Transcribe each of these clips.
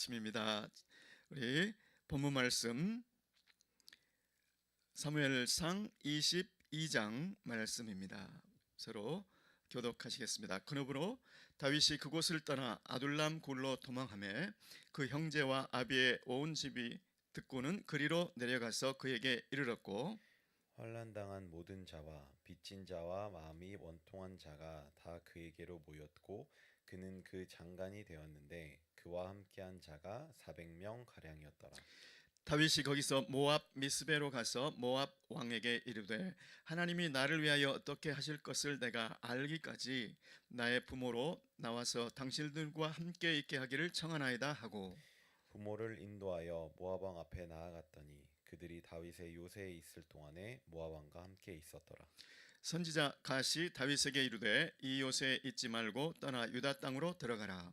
아침입니다. 우리 본문 말씀 사무엘상 22장 말씀입니다. 서로 교독하시겠습니다. 그러므로 다윗이 그곳을 떠나 아둘람 굴로 도망하며 그 형제와 아비의 온 집이 듣고는 그리로 내려가서 그에게 이르렀고 환란당한 모든 자와 빚진 자와 마음이 원통한 자가 다 그에게로 모였고 그는 그 장관이 되었는데 그와 함께한 자가 400명 가량이었더라. 다윗이 거기서 모압 미스베로 가서 모압 왕에게 이르되 하나님이 나를 위하여 어떻게 하실 것을 내가 알기까지 나의 부모로 나와서 당신들과 함께 있게 하기를 청하나이다 하고 부모를 인도하여 모압 왕 앞에 나아갔더니 그들이 다윗의 요새에 있을 동안에 모압 왕과 함께 있었더라. 선지자 가시 다윗에게 이르되 이 요새에 있지 말고 떠나 유다 땅으로 들어가라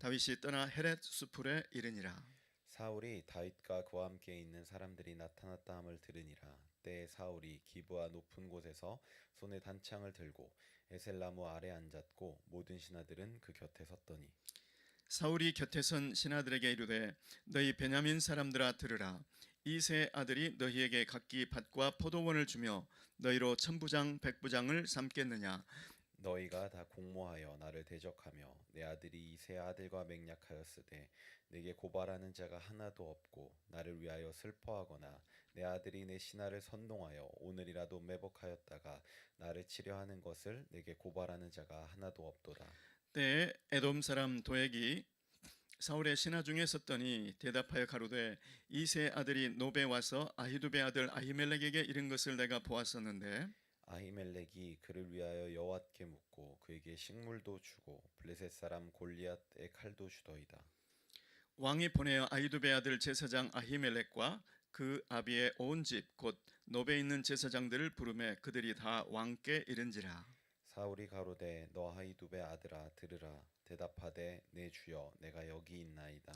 다윗이 떠나 헤렛 수풀에 이르니라. 사울이 다윗과 그와 함께 있는 사람들이 나타났다 함을 들으니라. 때에 사울이 기브아 높은 곳에서 손에 단창을 들고 에셀나무 아래 앉았고 모든 신하들은 그 곁에 섰더니 사울이 곁에 선 신하들에게 이르되 너희 베냐민 사람들아 들으라. 이세 아들이 너희에게 각기 밭과 포도원을 주며 너희로 천부장 백부장을 삼겠느냐 너희가 다 공모하여 나를 대적하며 내 아들이 이세 아들과 맹약하였으되 내게 고발하는 자가 하나도 없고 나를 위하여 슬퍼하거나 내 아들이 내 신하를 선동하여 오늘이라도 매복하였다가 나를 치려 하는 것을 내게 고발하는 자가 하나도 없도다. 때에 에돔 사람 도액이 사울의 신하 중에 섰더니 대답하여 가로되 이 세 아들이 노베 와서 아히두베 아들 아히멜렉에게 이른 것을 내가 보았었는데 아히멜렉이 그를 위하여 여호와께 묻고 그에게 식물도 주고 블레셋 사람 골리앗의 칼도 주더이다. 왕이 보내어 아히두베 아들 제사장 아히멜렉과 그 아비의 온 집 곧 노베 있는 제사장들을 부르매 그들이 다 왕께 이른지라 사울이 가로되 너 하이두베 아들아 들으라 대답하되 내 주여 내가 여기 있나이다.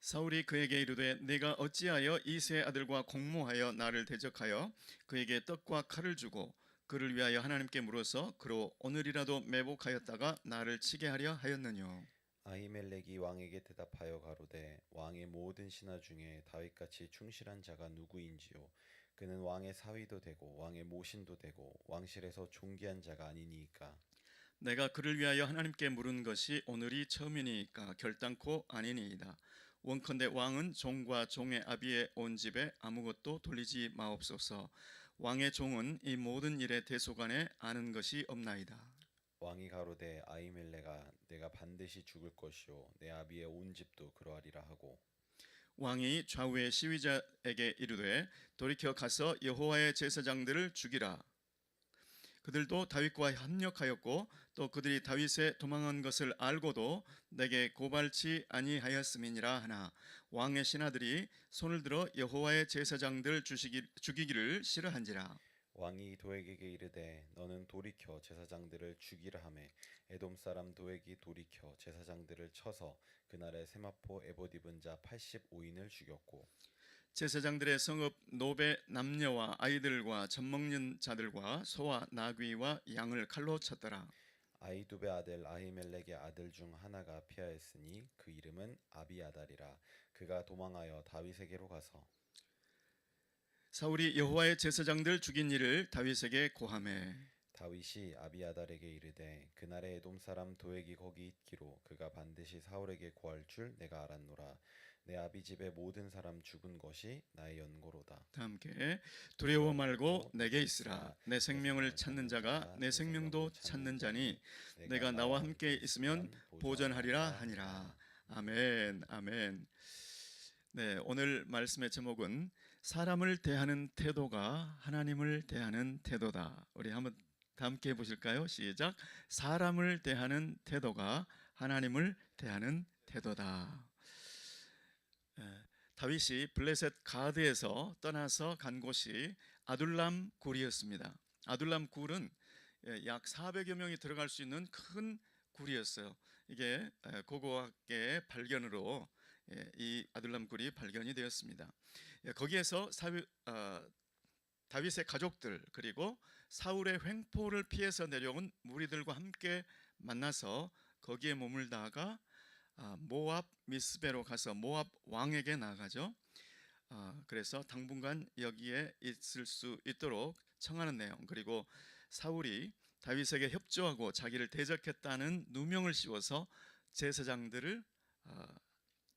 사울이 그에게 이르되 내가 어찌하여 이세 아들과 공모하여 나를 대적하여 그에게 떡과 칼을 주고 그를 위하여 하나님께 물어서 그로 오늘이라도 매복하였다가 나를 치게 하려 하였느뇨 아히멜렉이 왕에게 대답하여 가로되 왕의 모든 신하 중에 다윗같이 충실한 자가 누구인지요 그는 왕의 사위도 되고 왕의 모신도 되고 왕실에서 존귀한 자가 아니니까 내가 그를 위하여 하나님께 물은 것이 오늘이 처음이니까 결단코 아니니이다. 원컨대 왕은 종과 종의 아비의 온 집에 아무것도 돌리지 마옵소서. 왕의 종은 이 모든 일의 대소간에 아는 것이 없나이다. 왕이 가로되 아히멜렉아 내가 반드시 죽을 것이요 내 아비의 온 집도 그러하리라 하고 왕이 좌우의 시위자에게 이르되 돌이켜 가서 여호와의 제사장들을 죽이라. 그들도 다윗과 합력하였고 또 그들이 다윗의 도망한 것을 알고도 내게 고발치 아니하였음이니라 하나. 왕의 신하들이 손을 들어 여호와의 제사장들 주시기, 죽이기를 싫어한지라. 왕이 도액에게 이르되 너는 돌이켜 제사장들을 죽이라 하매 에돔 사람 도액이 돌이켜 제사장들을 쳐서 그날에 세마포 에봇 입은 자 85인을 죽였고 제사장들의 성읍 노베 남녀와 아이들과 젖 먹는 자들과 소와 나귀와 양을 칼로 쳤더라. 아이두베 아들 아히멜렉의 아들 중 하나가 피하였으니 그 이름은 아비아달이라. 그가 도망하여 다윗에게로 가서 사울이 여호와의 제사장들 죽인 일을 다윗에게 고함해. 다윗이 아비아달에게 이르되 그날에 에돔 사람 도액이 거기 있기로 그가 반드시 사울에게 구할 줄 내가 알았노라 내 아비 집의 모든 사람 죽은 것이 나의 연고로다. 다 함께 두려워 말고 내게 있으라. 내 생명을 찾는 자가 내 생명도 찾는 자니 내가 나와 함께 있으면 보전하리라. 하니라. 아멘 아멘. 네 오늘 말씀의 제목은 사람을 대하는 태도가 하나님을 대하는 태도다. 우리 한번 다 함께 해 보실까요? 시작. 사람을 대하는 태도가 하나님을 대하는 태도다. 예, 다윗이 블레셋 가드에서 떠나서 간 곳이 아둘람 굴이었습니다. 아둘람 굴은 예, 약 400여 명이 들어갈 수 있는 큰 굴이었어요. 이게 에, 고고학계의 발견으로 예, 이 아둘람 굴이 발견이 되었습니다. 예, 거기에서 사위, 어, 다윗의 가족들 그리고 사울의 횡포를 피해서 내려온 무리들과 함께 만나서 거기에 머물다가 아, 모압 미스베로 가서 모압 왕에게 나가죠. 아, 그래서 당분간 여기에 있을 수 있도록 청하는 내용 그리고 사울이 다윗에게 협조하고 자기를 대적했다는 누명을 씌워서 제사장들을 아,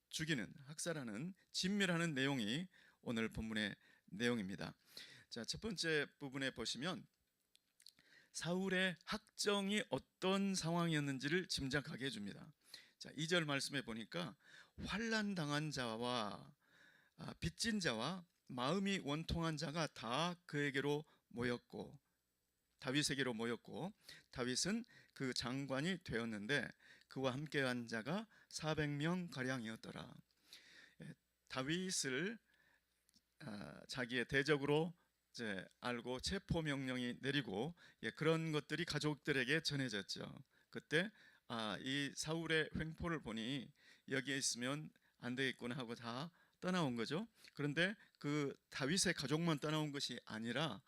죽이는 학살하는 진멸하는 내용이 오늘 본문의 내용입니다. 자, 첫 번째 부분에 보시면 사울의 학정이 어떤 상황이었는지를 짐작하게 해 줍니다. 자, 2절 말씀에 보니까 환난 당한 자와 아, 빚진 자와 마음이 원통한 자가 다 그에게로 모였고 다윗에게로 모였고 다윗은 그 장관이 되었는데 그와 함께한 자가 400명 가량이었더라. 예, 다윗을 아, 자기의 대적으로 이제 알고 체포 명령이 내리고 예, 그런 것들이 가족들에게 전해졌죠. 그때 아, 이 사울의 횡포를 보니 여기에 있으면 안 되겠구나 하고 다 떠나온 거죠. 그런데 그 다윗의 가족만 떠나온 것이 아니라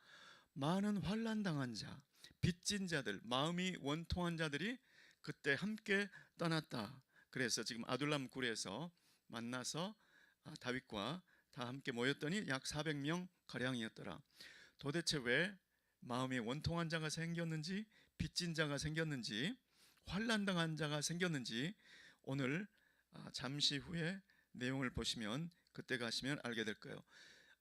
많은 환난 당한 자, 빚진 자들, 마음이 원통한 자들이 그때 함께 떠났다. 그래서 지금 아둘람 굴에서 만나서 아, 다윗과 다 함께 모였더니 약 400명 가량이었더라. 도대체 왜 마음이 원통한 자가 생겼는지 빚진 자가 생겼는지 환난 당한 자가 생겼는지 오늘 아, 잠시 후에 내용을 보시면 그때 가시면 알게 될 거예요.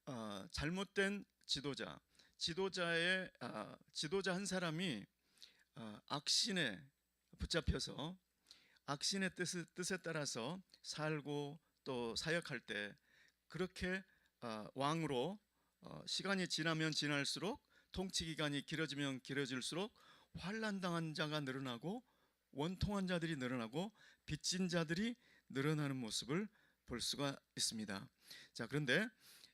아, 잘못된 지도자, 지도자의 아, 지도자 한 사람이 아, 악신에 붙잡혀서 악신의 뜻, 뜻에 따라서 살고 또 사역할 때 그렇게 아, 왕으로 어, 시간이 지나면 지날수록 통치 기간이 길어지면 길어질수록 환난 당한 자가 늘어나고 원통한 자들이 늘어나고 빚진 자들이 늘어나는 모습을 볼 수가 있습니다. 자 그런데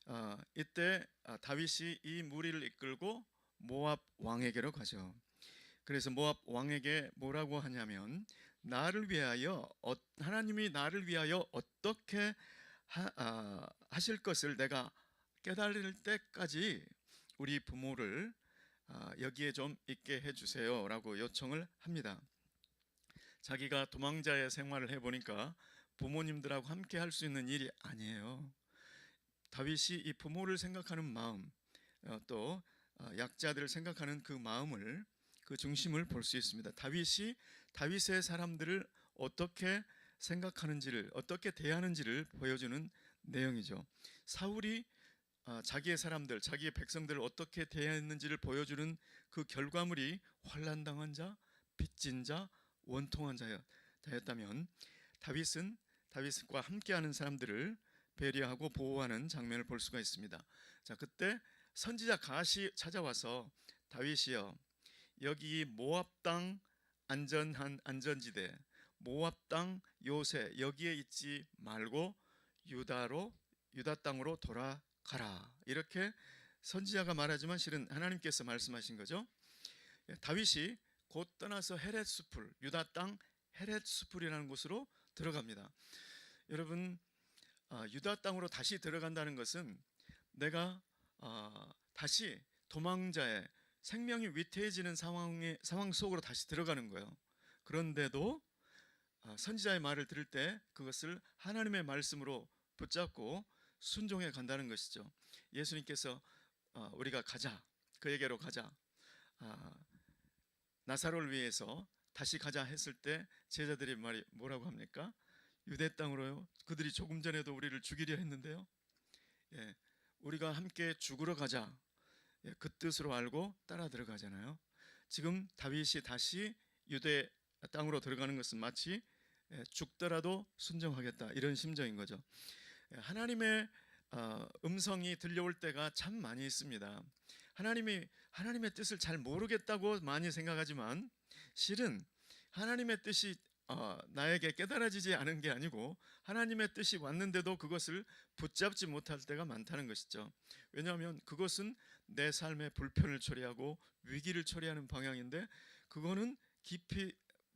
아, 이때 아, 다윗이 이 무리를 이끌고 모압 왕에게로 가죠. 그래서 모압 왕에게 뭐라고 하냐면 나를 위하여 어, 하나님이 나를 위하여 어떻게 하, 아, 하실 것을 내가 깨달을 때까지 우리 부모를 아, 여기에 좀 있게 해주세요라고 요청을 합니다. 자기가 도망자의 생활을 해보니까 부모님들하고 함께 할 수 있는 일이 아니에요. 다윗이 이 부모를 생각하는 마음, 어, 또 어, 약자들을 생각하는 그 마음을 그 중심을 볼 수 있습니다. 다윗이 다윗의 사람들을 어떻게 생각하는지를 어떻게 대하는지를 보여주는 내용이죠. 사울이 아, 자기의 사람들, 자기의 백성들을 어떻게 대했는지를 보여주는 그 결과물이 환난 당한 자, 빚진 자, 원통한 자였다면 다윗은 다윗과 함께하는 사람들을 배려하고 보호하는 장면을 볼 수가 있습니다. 자, 그때 선지자 가시 찾아와서 다윗이여 여기 모압 땅 안전한 안전지대 모압 땅 요새 여기에 있지 말고 유다로 유다 땅으로 돌아가라 이렇게 선지자가 말하지만 실은 하나님께서 말씀하신 거죠. 예, 다윗이 곧 떠나서 헤렛 수풀 유다 땅 헤렛 수풀이라는 곳으로 들어갑니다. 여러분 아, 유다 땅으로 다시 들어간다는 것은 내가 아, 다시 도망자의 생명이 위태해지는 상황의 상황 속으로 다시 들어가는 거예요. 그런데도 아, 선지자의 말을 들을 때 그것을 하나님의 말씀으로 붙잡고 순종해 간다는 것이죠. 예수님께서 아, 우리가 가자 그에게로 가자 아, 나사로를 위해서 다시 가자 했을 때 제자들이 말이 뭐라고 합니까? 유대 땅으로요. 그들이 조금 전에도 우리를 죽이려 했는데요. 예, 우리가 함께 죽으러 가자. 예, 그 뜻으로 알고 따라 들어가잖아요. 지금 다윗이 다시 유대 땅으로 들어가는 것은 마치 예, 죽더라도 순종하겠다 이런 심정인 거죠. 예, 하나님의 어, 음성이 들려올 때가 참 많이 있습니다. 하나님이 하나님의 뜻을 잘 모르겠다고 많이 생각하지만 실은 하나님의 뜻이 어, 나에게 깨달아지지 않은 게 아니고 하나님의 뜻이 왔는데도 그것을 붙잡지 못할 때가 많다는 것이죠. 왜냐하면 그것은 내 삶의 불편을 처리하고 위기를 처리하는 방향인데 그거는 깊이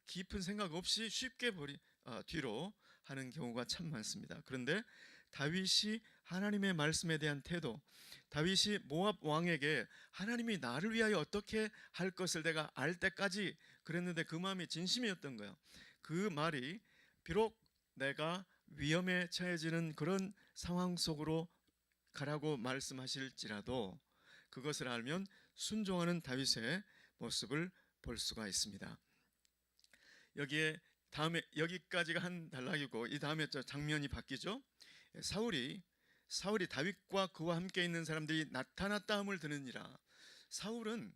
깊은 생각 없이 쉽게 버리 어, 뒤로 하는 경우가 참 많습니다. 그런데 다윗이 하나님의 말씀에 대한 태도, 다윗이 모압 왕에게 하나님이 나를 위하여 어떻게 할 것을 내가 알 때까지 그랬는데 그 마음이 진심이었던 거예요. 그 말이 비록 내가 위험에 처해지는 그런 상황 속으로 가라고 말씀하실지라도 그것을 알면 순종하는 다윗의 모습을 볼 수가 있습니다. 여기에 다음에 여기까지가 한 단락이고 이 다음에 저 장면이 바뀌죠. 사울이 사울이 다윗과 그와 함께 있는 사람들이 나타났다 함을 드느니라. 사울은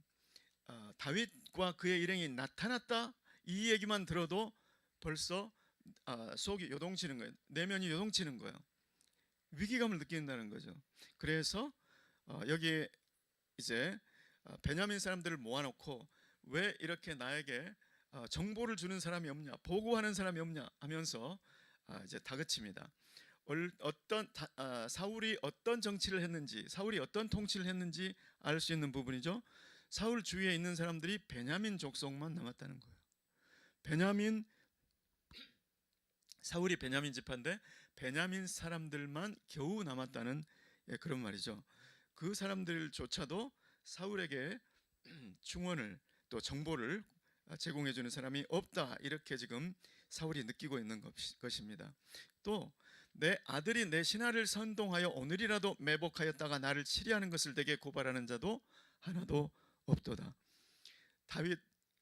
어, 다윗과 그의 일행이 나타났다 이 얘기만 들어도 벌써 아, 속이 요동치는 거예요. 내면이 요동치는 거예요. 위기감을 느낀다는 거죠. 그래서 어, 여기에 이제 어, 베냐민 사람들을 모아놓고 왜 이렇게 나에게 어, 정보를 주는 사람이 없냐, 보고하는 사람이 없냐 하면서 아, 이제 다그칩니다. 얼- 어떤 다- 아, 사울이 어떤 정치를 했는지, 사울이 어떤 통치를 했는지 알 수 있는 부분이죠. 사울 주위에 있는 사람들이 베냐민 족속만 남았다는 거예요. 베냐민 사울이 베냐민 지파인데 베냐민 사람들만 겨우 남았다는 예, 그런 말이죠. 그 사람들조차도 사울에게 충원을 또 정보를 제공해 주는 사람이 없다 이렇게 지금 사울이 느끼고 있는 것- 것입니다. 또 내 아들이 내 신하를 선동하여 오늘이라도 매복하였다가 나를 치리하는 것을 내게 고발하는 자도 하나도 없도다. 다윗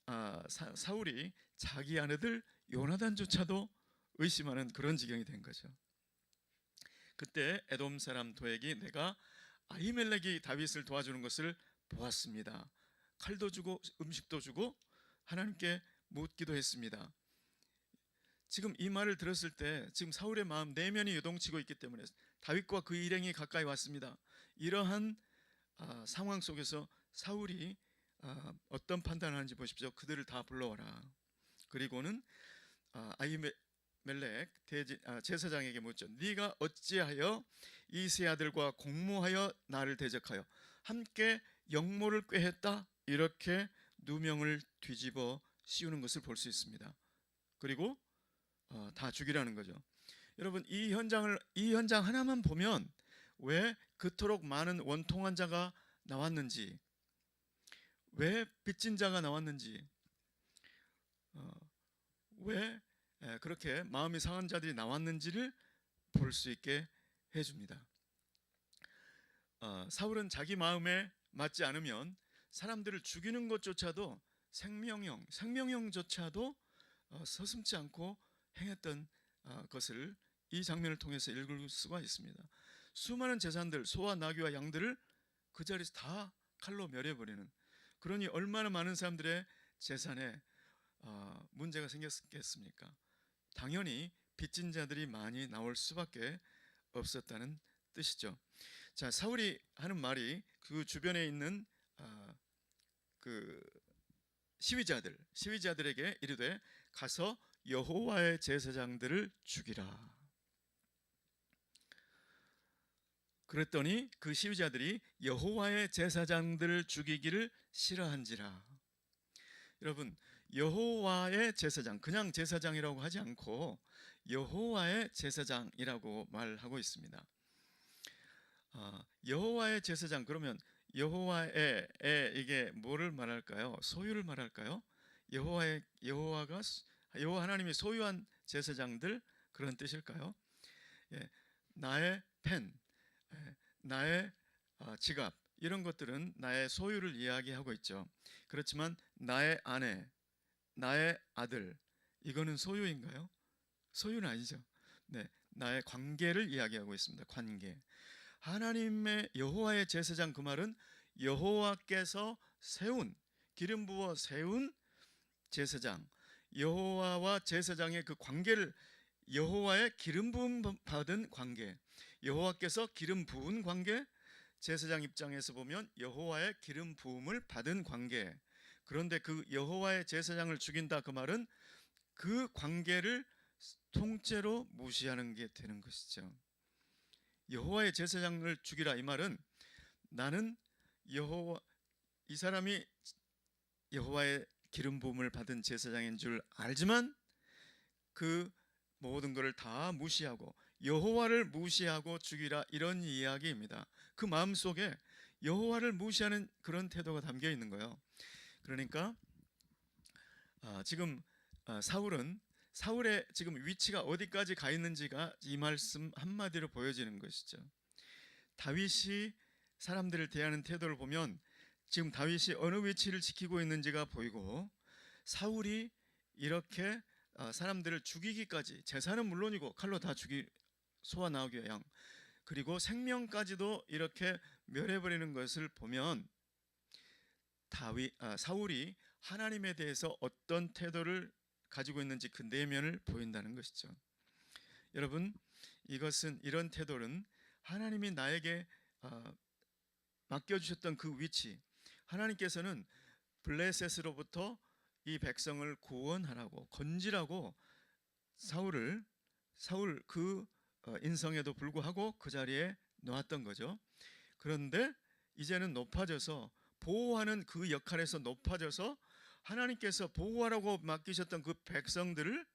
아, 사, 사울이 자기 아내들 요나단조차도 의심하는 그런 지경이 된 거죠. 그때 에돔 사람 도액이 내가 아히멜렉이 다윗을 도와주는 것을 보았습니다. 칼도 주고 음식도 주고 하나님께 묻기도 했습니다. 지금 이 말을 들었을 때 지금 사울의 마음 내면이 요동치고 있기 때문에 다윗과 그 일행이 가까이 왔습니다. 이러한 아, 상황 속에서 사울이 아, 어떤 판단을 하는지 보십시오. 그들을 다 불러와라. 그리고는 아, 아히멜렉 대제, 아, 제사장에게 묻죠. 네가 어찌하여 이세 아들과 공모하여 나를 대적하여 함께 영모를 꾀했다 이렇게 누명을 뒤집어 씌우는 것을 볼 수 있습니다. 그리고 어, 다 죽이라는 거죠. 여러분 이 현장을 이 현장 하나만 보면 왜 그토록 많은 원통한 자가 나왔는지, 왜 빚진 자가 나왔는지, 어, 왜 에, 그렇게 마음이 상한 자들이 나왔는지를 볼 수 있게 해줍니다. 어, 사울은 자기 마음에 맞지 않으면 사람들을 죽이는 것조차도 생명형, 생명형조차도 어, 서슴지 않고 행했던 어, 것을 이 장면을 통해서 읽을 수가 있습니다. 수많은 재산들, 소와 나귀와 양들을 그 자리에서 다 칼로 멸해버리는 그러니 얼마나 많은 사람들의 재산에 어, 문제가 생겼겠습니까? 당연히 빚진 자들이 많이 나올 수밖에 없었다는 뜻이죠. 자 사울이 하는 말이 그 주변에 있는 아, 그 시위자들 시위자들에게 이르되 가서 여호와의 제사장들을 죽이라. 그랬더니 그 시위자들이 여호와의 제사장들을 죽이기를 싫어한지라. 여러분 여호와의 제사장 그냥 제사장이라고 하지 않고 여호와의 제사장이라고 말하고 있습니다. 아, 여호와의 제사장 그러면 여호와의 에, 이게 뭐를 말할까요? 소유를 말할까요? 여호와의 여호와가 여호와 하나님이 소유한 제사장들 그런 뜻일까요? 예, 나의 펜, 예, 나의 아, 지갑 이런 것들은 나의 소유를 이야기하고 있죠. 그렇지만 나의 아내, 나의 아들 이거는 소유인가요? 소유는 아니죠. 네, 나의 관계를 이야기하고 있습니다. 관계. 하나님의 여호와의 제사장 그 말은 여호와께서 세운 기름 부어 세운 제사장 여호와와 제사장의 그 관계를 여호와의 기름 부음 받은 관계 여호와께서 기름 부은 관계 제사장 입장에서 보면 여호와의 기름 부음을 받은 관계 그런데 그 여호와의 제사장을 죽인다 그 말은 그 관계를 통째로 무시하는 게 되는 것이죠. 여호와의 제사장을 죽이라 이 말은 나는 여호와 이 사람이 여호와의 기름 부음을 받은 제사장인 줄 알지만 그 모든 것을 다 무시하고 여호와를 무시하고 죽이라 이런 이야기입니다. 그 마음 속에 여호와를 무시하는 그런 태도가 담겨 있는 거예요. 그러니까 아, 지금 아, 사울은 사울의 지금 위치가 어디까지 가 있는지가 이 말씀 한마디로 보여지는 것이죠. 다윗이 사람들을 대하는 태도를 보면 지금 다윗이 어느 위치를 지키고 있는지가 보이고 사울이 이렇게 어, 사람들을 죽이기까지 재산은 물론이고 칼로 다 죽이 소화 나오기 위한 그리고 생명까지도 이렇게 멸해버리는 것을 보면 다윗 아, 사울이 하나님에 대해서 어떤 태도를 가지고 있는지 그 내면을 보인다는 것이죠. 여러분 이것은 이런 태도는 하나님이 나에게 어, 맡겨주셨던 그 위치 하나님께서는 블레셋으로부터 이 백성을 구원하라고 건지라고 사울을 사울 그 어, 인성에도 불구하고 그 자리에 놓았던 거죠. 그런데 이제는 높아져서 보호하는 그 역할에서 높아져서 하나님께서 보호하라고 맡기셨던 그 백성들을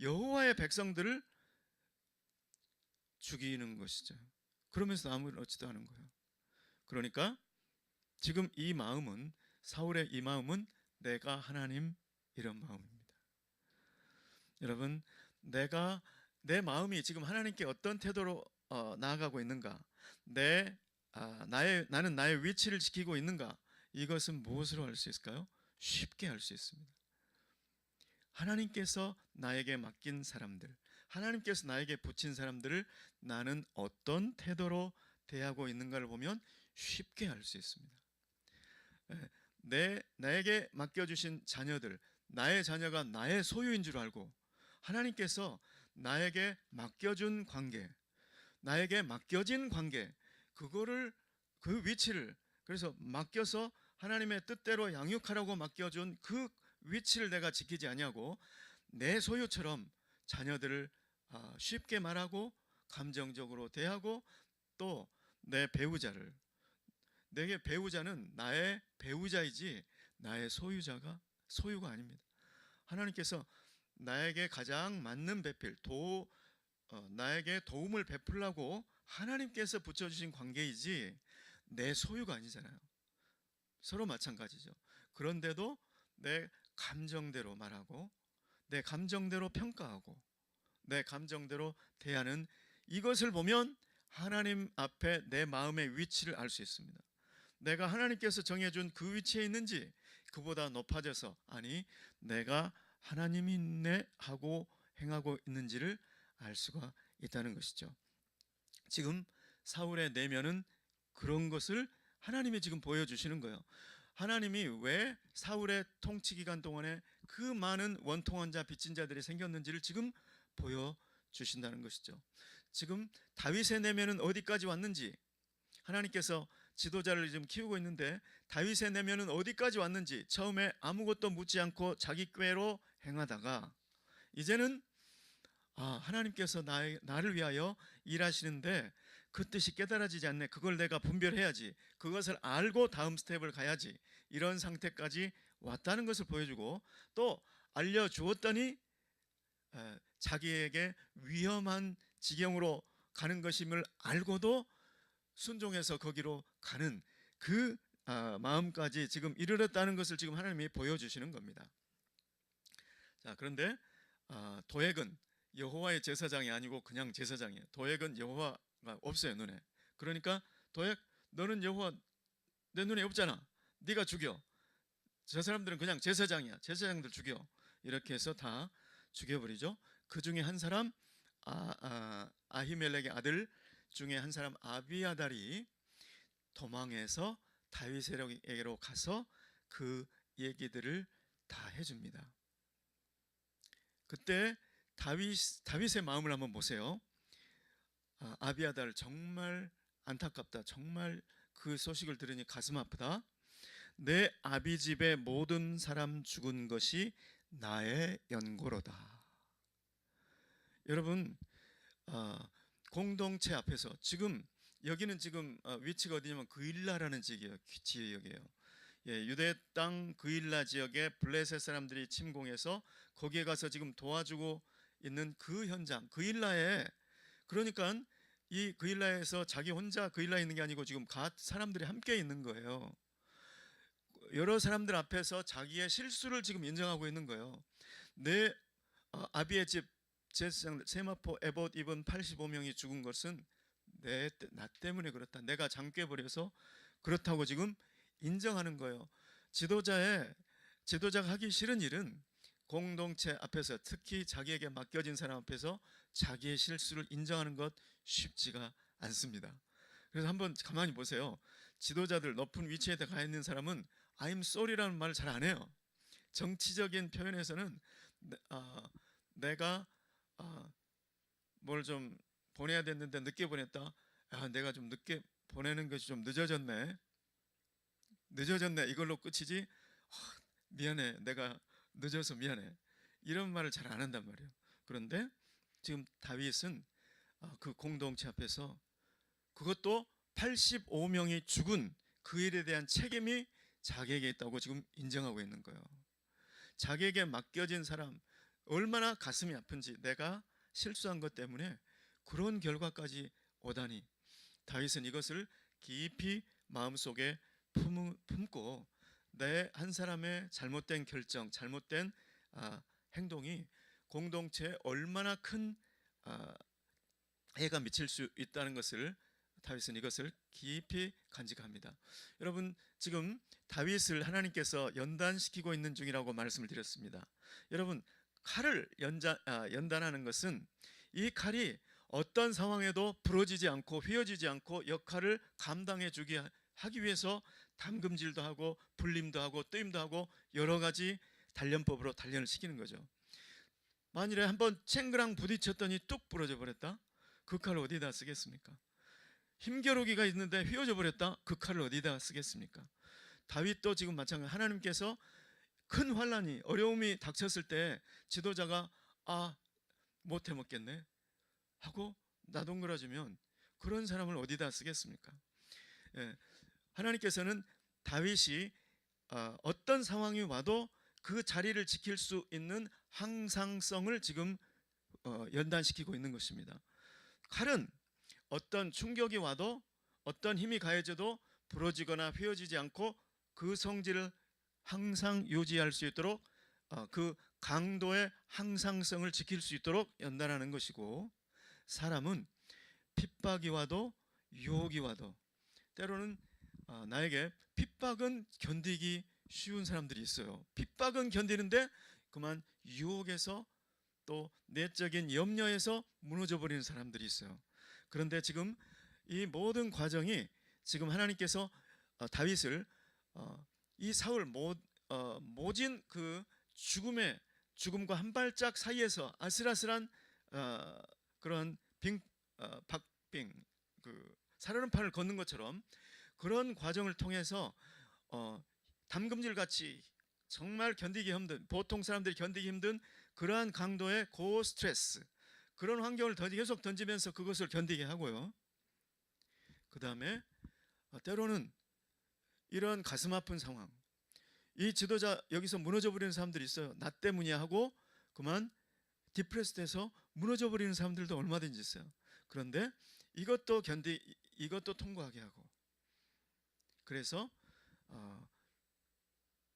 여호와의 백성들을 죽이는 것이죠. 그러면서 아무렇지도 않은 거예요. 그러니까 지금 이 마음은 사울의 이 마음은 내가 하나님 이런 마음입니다. 여러분, 내가 내 마음이 지금 하나님께 어떤 태도로 어, 나아가고 있는가? 내 아, 나의 나는 나의 위치를 지키고 있는가? 이것은 무엇으로 알 수 있을까요? 쉽게 알 수 있습니다. 하나님께서 나에게 맡긴 사람들, 하나님께서 나에게 붙인 사람들을 나는 어떤 태도로 대하고 있는가를 보면 쉽게 알 수 있습니다. 예, 내 나에게 맡겨 주신 자녀들, 나의 자녀가 나의 소유인 줄 알고 하나님께서 나에게 맡겨 준 관계, 나에게 맡겨진 관계, 그거를 그 위치를 그래서 맡겨서 하나님의 뜻대로 양육하라고 맡겨준 그 위치를 내가 지키지 아니하고 내 소유처럼 자녀들을 아, 쉽게 말하고 감정적으로 대하고 또 내 배우자를 내게 배우자는 나의 배우자이지 나의 소유자가 소유가 아닙니다. 하나님께서 나에게 가장 맞는 배필 도 어, 나에게 도움을 베풀라고 하나님께서 붙여주신 관계이지 내 소유가 아니잖아요. 서로 마찬가지죠. 그런데도 내 감정대로 말하고 내 감정대로 평가하고 내 감정대로 대하는 이것을 보면 하나님 앞에 내 마음의 위치를 알 수 있습니다. 내가 하나님께서 정해준 그 위치에 있는지 그보다 높아져서 아니 내가 하나님이 있네 하고 행하고 있는지를 알 수가 있다는 것이죠. 지금 사울의 내면은 그런 것을 하나님이 지금 보여주시는 거예요. 하나님이 왜 사울의 통치 기간 동안에 그 많은 원통한 자, 빚진 자들이 생겼는지를 지금 보여 주신다는 것이죠. 지금 다윗의 내면은 어디까지 왔는지 하나님께서 지도자를 지금 키우고 있는데 다윗의 내면은 어디까지 왔는지 처음에 아무것도 묻지 않고 자기 꾀로 행하다가 이제는 아 하나님께서 나의, 나를 위하여 일하시는데 그 뜻이 깨달아지지 않네. 그걸 내가 분별해야지. 그것을 알고 다음 스텝을 가야지. 이런 상태까지 왔다는 것을 보여주고 또 알려주었더니 에, 자기에게 위험한 지경으로 가는 것임을 알고도 순종해서 거기로 가는 그 아, 마음까지 지금 이르렀다는 것을 지금 하나님이 보여주시는 겁니다. 자 그런데 아, 도액은 여호와의 제사장이 아니고 그냥 제사장이에요. 도액은 여호와가 없어요 눈에. 그러니까 도액 너는 여호와 내 눈에 없잖아. 네가 죽여. 저 사람들은 그냥 제사장이야. 제사장들 죽여. 이렇게 해서 다 죽여버리죠. 그 중에 한 사람 아, 아, 아히멜렉의 아들 중에 한 사람 아비아달이 도망해서 다윗에게로 가서 그 얘기들을 다 해줍니다. 그때 다윗 다윗의 마음을 한번 보세요. 아, 아비아달 정말 안타깝다. 정말 그 소식을 들으니 가슴 아프다. 내 아비 집의 모든 사람 죽은 것이 나의 연고로다. 여러분 아, 공동체 앞에서 지금 여기는 지금 어, 위치가 어디냐면 그일라라는 지역이에요. 지역이에요. 예, 유대 땅 그일라 지역에 블레셋 사람들이 침공해서 거기에 가서 지금 도와주고 있는 그 현장 그일라에 그러니까 이 그일라에서 자기 혼자 그일라에 있는 게 아니고 지금 갓 사람들이 함께 있는 거예요. 여러 사람들 앞에서 자기의 실수를 지금 인정하고 있는 거예요. 내 어, 아비의 집 제사장 세마포 에봇 입은 85명이 죽은 것은 내 나 때문에 그렇다. 내가 잠깨 버려서 그렇다고 지금 인정하는 거예요. 지도자의 지도자가 하기 싫은 일은 공동체 앞에서 특히 자기에게 맡겨진 사람 앞에서 자기의 실수를 인정하는 것 쉽지가 않습니다. 그래서 한번 가만히 보세요. 지도자들 높은 위치에 가 있는 사람은 I'm sorry라는 말을 잘 안 해요. 정치적인 표현에서는 내, 아, 내가 아, 뭘좀 보내야 됐는데 늦게 보냈다. 아, 내가 좀 늦게 보내는 것이 좀 늦어졌네. 늦어졌네. 이걸로 끝이지. 아, 미안해. 내가 늦어서 미안해. 이런 말을 잘 안 한단 말이에요. 그런데 지금 다윗은 아, 그 공동체 앞에서 그것도 85명이 죽은 그 일에 대한 책임이 자기에게 있다고 지금 인정하고 있는 거예요. 자기에게 맡겨진 사람 얼마나 가슴이 아픈지 내가 실수한 것 때문에 그런 결과까지 오다니 다윗은 이것을 깊이 마음속에 품, 품고 내 한 사람의 잘못된 결정, 잘못된 아, 행동이 공동체에 얼마나 큰 아, 해가 미칠 수 있다는 것을 다윗은 이것을 깊이 간직합니다. 여러분 지금 다윗을 하나님께서 연단시키고 있는 중이라고 말씀을 드렸습니다. 여러분 칼을 연자, 아, 연단하는 것은 이 칼이 어떤 상황에도 부러지지 않고 휘어지지 않고 역할을 감당해 주게 하기 위해서 담금질도 하고 불림도 하고 뜨임도 하고 여러 가지 단련법으로 단련을 시키는 거죠. 만일에 한번 챙그랑 부딪혔더니 뚝 부러져 버렸다. 그 칼을 어디다 쓰겠습니까? 힘겨루기가 있는데 휘어져 버렸다. 그 칼을 어디다 쓰겠습니까? 다윗도 지금 마찬가지 하나님께서 큰 환란이 어려움이 닥쳤을 때 지도자가 아 못 해 먹겠네 하고 나동그라주면 그런 사람을 어디다 쓰겠습니까? 예, 하나님께서는 다윗이 어, 어떤 상황이 와도 그 자리를 지킬 수 있는 항상성을 지금 어, 연단시키고 있는 것입니다. 칼은 어떤 충격이 와도 어떤 힘이 가해져도 부러지거나 휘어지지 않고 그 성질을 항상 유지할 수 있도록 어, 그 강도의 항상성을 지킬 수 있도록 연단하는 것이고 사람은 핍박이 와도 유혹이 와도 때로는 어, 나에게 핍박은 견디기 쉬운 사람들이 있어요. 핍박은 견디는데 그만 유혹에서 또 내적인 염려에서 무너져 버리는 사람들이 있어요. 그런데 지금 이 모든 과정이 지금 하나님께서 어, 다윗을 어, 이 사울 모, 어, 모진 그 죽음의 죽음과 한 발짝 사이에서 아슬아슬한 어, 그런 빙 어, 박빙 그 살얼음판을 걷는 것처럼 그런 과정을 통해서 어, 담금질 같이 정말 견디기 힘든 보통 사람들이 견디기 힘든 그러한 강도의 고 스트레스 그런 환경을 더 계속 던지면서 그것을 견디게 하고요. 그 다음에 때로는 이런 가슴 아픈 상황, 이 지도자 여기서 무너져 버리는 사람들이 있어요. 나 때문이야 하고 그만 디프레스 돼서 무너져 버리는 사람들도 얼마든지 있어요. 그런데 이것도 견디, 이것도 통과하게 하고 그래서 어,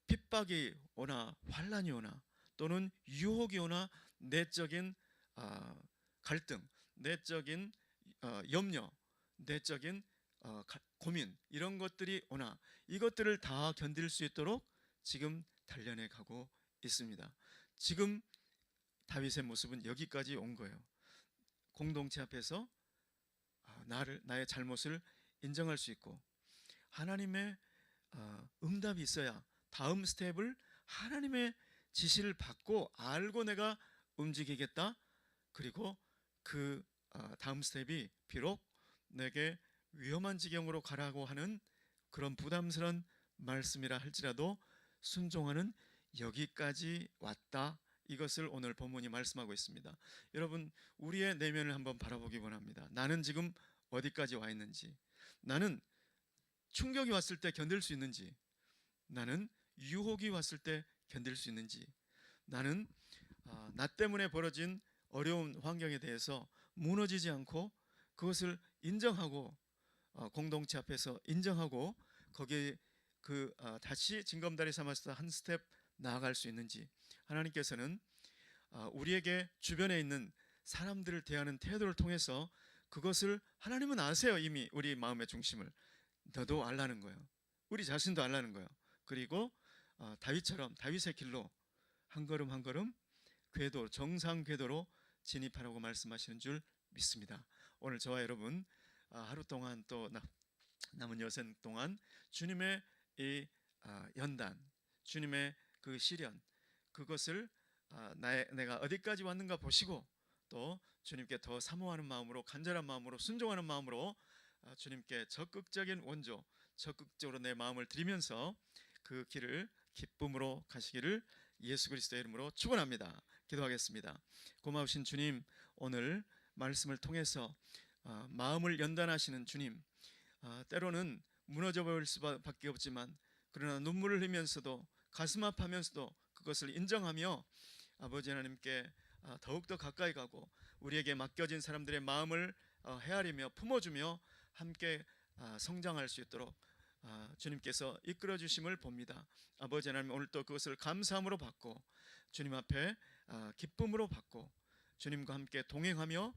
핍박이 오나 환란이 오나 또는 유혹이 오나 내적인 어, 갈등, 내적인 어, 염려, 내적인 어, 가, 고민 이런 것들이 오나 이것들을 다 견딜 수 있도록 지금 단련해 가고 있습니다. 지금 다윗의 모습은 여기까지 온 거예요. 공동체 앞에서 아, 나를 나의 잘못을 인정할 수 있고 하나님의 어, 응답이 있어야 다음 스텝을 하나님의 지시를 받고 알고 내가 움직이겠다. 그리고 그 어, 다음 스텝이 비록 내게 위험한 지경으로 가라고 하는 그런 부담스러운 말씀이라 할지라도 순종하는 여기까지 왔다. 이것을 오늘 본문이 말씀하고 있습니다. 여러분, 우리의 내면을 한번 바라보기 원합니다. 나는 지금 어디까지 와 있는지, 나는 충격이 왔을 때 견딜 수 있는지, 나는 유혹이 왔을 때 견딜 수 있는지, 나는 아, 나 때문에 벌어진 어려운 환경에 대해서 무너지지 않고 그것을 인정하고 어, 공동체 앞에서 인정하고 거기에 그 아, 다시 징검다리 삼아서 한 스텝 나아갈 수 있는지 하나님께서는 아, 우리에게 주변에 있는 사람들을 대하는 태도를 통해서 그것을 하나님은 아세요 이미 우리 마음의 중심을 너도 알라는 거예요. 우리 자신도 알라는 거예요. 그리고 어, 다윗처럼 다윗의 길로 한 걸음 한 걸음 궤도 정상 궤도로 진입하라고 말씀하시는 줄 믿습니다. 오늘 저와 여러분 아, 하루 동안 또 나- 남은 여생 동안 주님의 이 아, 연단, 주님의 그 시련 그것을 아, 나의, 내가 어디까지 왔는가 보시고 또 주님께 더 사모하는 마음으로 간절한 마음으로 순종하는 마음으로 아, 주님께 적극적인 원조, 적극적으로 내 마음을 드리면서 그 길을 기쁨으로 가시기를 예수 그리스도의 이름으로 축원합니다. 기도하겠습니다. 고마우신 주님, 오늘 말씀을 통해서 아, 마음을 연단하시는 주님, 아, 때로는 무너져 버릴 수밖에 없지만 그러나 눈물을 흘리면서도 가슴 아파하면서도 그것을 인정하며 아버지 하나님께 아, 더욱더 가까이 가고 우리에게 맡겨진 사람들의 마음을 어, 헤아리며 품어주며 함께 아, 성장할 수 있도록 아, 주님께서 이끌어 주심을 봅니다. 아버지 하나님 오늘 또 그것을 감사함으로 받고 주님 앞에 아, 기쁨으로 받고 주님과 함께 동행하며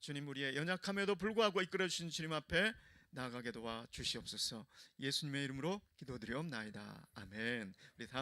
주님 우리의 연약함에도 불구하고 이끌어 주신 주님 앞에 나아가게 도와 주시옵소서. 예수님의 이름으로 기도드리옵나이다. 아멘. 우리 다